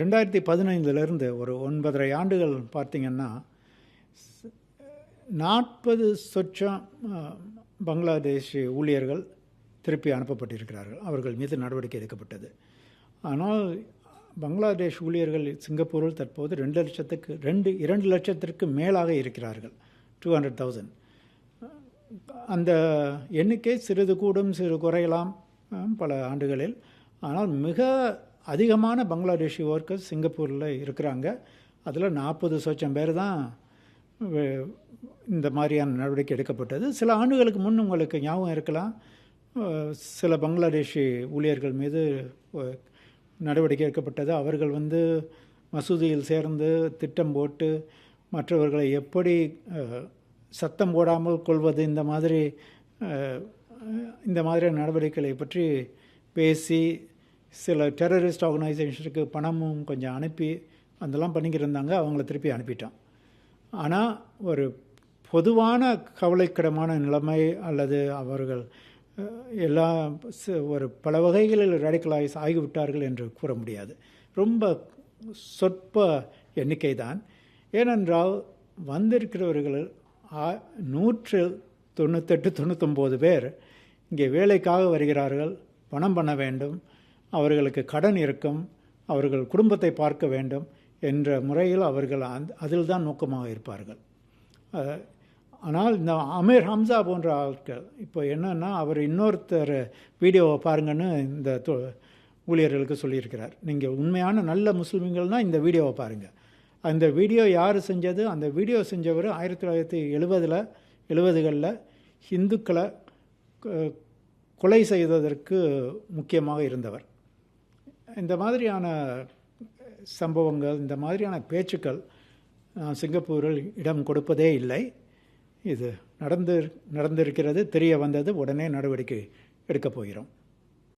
ரெண்டாயிரத்தி பதினைந்துலேருந்து ஒரு ஒன்பதரை ஆண்டுகள் பார்த்திங்கன்னா நாற்பது சொச்சம் பங்களாதேஷ் ஊழியர்கள் திருப்பி அனுப்பப்பட்டிருக்கிறார்கள். அவர்கள் மீது நடவடிக்கை எடுக்கப்பட்டது. ஆனால் பங்களாதேஷ் ஊழியர்கள் சிங்கப்பூரில் தற்போது ரெண்டு லட்சத்துக்கு ரெண்டு இரண்டு லட்சத்திற்கு மேலாக இருக்கிறார்கள். Two hundred thousand. அந்த எண்ணிக்கை சிறிது கூடும் சிறு குறையலாம் பல ஆண்டுகளில். ஆனால் மிக அதிகமான பங்களாதேஷி ஒர்க்கர்ஸ் சிங்கப்பூரில் இருக்கிறாங்க. அதில் நாற்பது சொச்சம் பேர் தான் இந்த மாதிரியான நடவடிக்கை எடுக்கப்பட்டது. சில ஆண்டுகளுக்கு முன் உங்களுக்கு ஞாபகம் இருக்கலாம். சில பங்களாதேஷி ஊழியர்கள் மீது நடவடிக்கை எடுக்கப்பட்டது. அவர்கள் வந்து மசூதியில் சேர்ந்து திட்டம் போட்டு மற்றவர்களை எப்படி சத்தம் போடாமல் கொள்வது இந்த மாதிரி இந்த மாதிரியான நடவடிக்கைகளை பற்றி பேசி சில டெரரிஸ்ட் ஆர்கனைசேஷனுக்கு பணமும் கொஞ்சம் அனுப்பி அதெல்லாம் பண்ணிக்கிட்டு இருந்தாங்க அவங்கள திருப்பி அனுப்பிட்டான் ஆனால் ஒரு பொதுவான கவலைக்கிடமான நிலைமை அல்லது அவர்கள் எல்லா ச- ஒரு பல வகைகளில் ரேடிக்கலைஸ் ஆகிவிட்டார்கள் என்று கூற முடியாது. ரொம்ப சொற்ப எண்ணிக்கை தான் ஏனென்றால் வந்திருக்கிறவர்கள் நூற்று தொண்ணூத்தெட்டு தொண்ணூத்தொம்பது பேர் இங்கே வேலைக்காக வருகிறார்கள் பணம் பண்ண வேண்டும் அவர்களுக்கு கடன் இருக்கும் அவர்கள் குடும்பத்தை பார்க்க வேண்டும் என்ற முறையில் அவர்கள் அந் அதில் தான் நோக்கமாக இருப்பார்கள். ஆனால் இந்த அமீர் ஹம்சா போன்ற ஆட்கள் இப்போ என்னென்னா அவர் இன்னொருத்தர் வீடியோவை பாருங்கன்னு இந்த தொ- ஊழியர்களுக்கு சொல்லியிருக்கிறார். நீங்கள் உண்மையான நல்ல முஸ்லீம்கள்னால் இந்த வீடியோவை பாருங்கள் அந்த வீடியோ யார் செஞ்சது? அந்த வீடியோ செஞ்சவர் ஆயிரத்தி தொள்ளாயிரத்தி எழுபதில் எழுபதுகளில் ஹிந்துக்களை கொலை செய்ததற்கு முக்கியமாக இருந்தவர். இந்த மாதிரியான சம்பவங்கள் இந்த மாதிரியான பேச்சுக்கள் நான் சிங்கப்பூரில் இடம் கொடுப்பதே இல்லை. இது நடந்து நடந்திருக்கிறது தெரிய வந்தது உடனே நடவடிக்கை எடுக்கப் போகிறோம்.